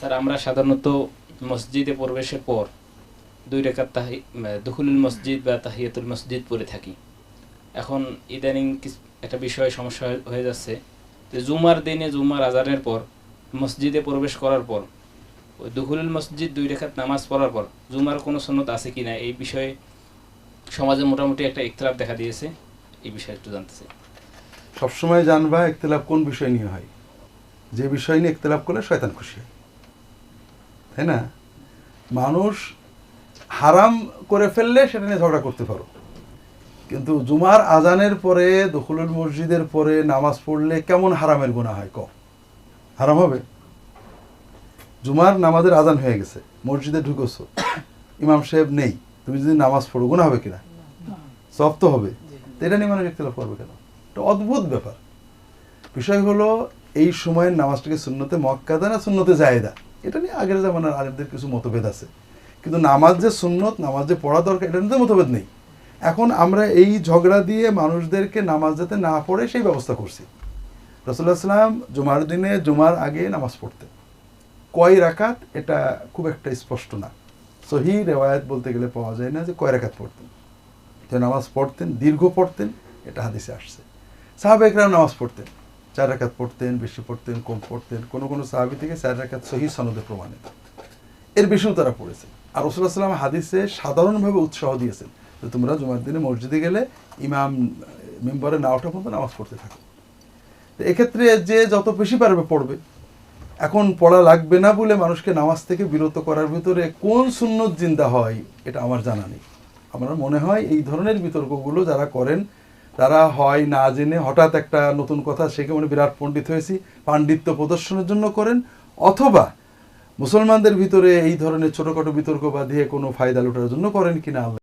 Sir, আমরা সাধারণত মসজিদে প্রবেশের পর দুই রেখাত তাহি দুখুলুল মসজিদ বা তাহিয়াতুল মসজিদ পড়ে থাকি। এখন ইদানিং একটা বিষয় সমস্যা হয়ে- যাচ্ছে যে জুমার দিনে, জুমার আজানের পর, মসজিদে প্রবেশ করার পর, ওই দুখুলুল মসজিদ দুই রেখাত নামাজ পড়ার পর জুমার কোনো সন্ন্যত আছে কিনা এই বিষয়ে সমাজে মোটামুটি একটা ইখতলাফ দেখা দিয়েছে। এই বিষয়ে একটু জানতে চাই। সবসময় জানবা ইখতলাফ কোন বিষয় নিয়ে হয়। যে বিষয় নিয়ে ইখতলাফ করলে শয়তান খুশি হয়। তাই না? মানুষ হারাম করে ফেললে সেটা নিয়ে ঝগড়া করতে পারো। কিন্তু জুমার আজানের পরে, দখলুল মসজিদের পরে নামাজ পড়লে কেমন হারামের গুণা হয়, ক? হারাম হবে? জুমার নামাজের আজান হয়ে গেছে, মসজিদে ঢুকেছো, ইমাম সাহেব নেই, তুমি যদি নামাজ পড়ো গুণা হবে কিনা? সব তো হবে। এটা নিয়ে মানুষ ইখতলাফ করবে কেন? এটা অদ্ভুত ব্যাপার। বিষয় হলো, এই সময়ের নামাজটাকে শূন্যতে মক্কাদা না শূন্যতে জায়দা? এটা নিয়ে আগের জামানার আলেমদের কিছু মতভেদ আছে। কিন্তু নামাজ যে সুন্নত, নামাজ যে পড়া দরকার, এটা নিয়ে মতভেদ নেই। এখন আমরা এই ঝগড়া দিয়ে মানুষদেরকে নামাজ যাতে না পড়ে, সেই ব্যবস্থা করছি। রসুল্লাহ সাল্লাম জুমার দিনে জুমার আগে নামাজ পড়তেন। কয় রাকাত? এটা খুব একটা স্পষ্ট না। সহি রেওয়ায়ত বলতে গেলে পাওয়া যায় না যে কয় রাকাত পড়তেন। তো নামাজ পড়তেন, দীর্ঘ পড়তেন, এটা হাদিসে আসছে। সাহাবেকরা নামাজ পড়তেন। চার রাকাত পড়তেন, বেশি পড়তেন, কম পড়তেন, কোনো কোনো সাহাবি থেকে চার রাকাত সহি সনদে প্রমাণিত। এর বেশিও তারা পড়েছে। আর রসুল্লাহ সাল্লাম হাদিসে সাধারণভাবে উৎসাহ দিয়েছেন যে তোমরা জুমার দিনে মসজিদে গেলে ইমাম, মেম্বারে না ওঠা পর্যন্ত নামাজ পড়তে থাকো। তো এক্ষেত্রে যে যত বেশি পারবে পড়বে। এখন পড়া লাগবে না বলে মানুষকে নামাজ থেকে বিরত করার ভিতরে কোন সুন্নত জিন্দা হয়, এটা আমার জানা নেই। আমার মনে হয় এই ধরনের বিতর্কগুলো যারা করেন তারা হয় না জেনে হঠাৎ একটা নতুন কথা শেখে মানে বিরাট পণ্ডিত হয়েছি, পাণ্ডিত্য প্রদর্শনের জন্য করেন, অথবা মুসলমানদের ভিতরে এই ধরনের ছোটোখাটো বিতর্ক বাঁধিয়ে কোনো ফায়দা লুটার জন্য করেন কিনা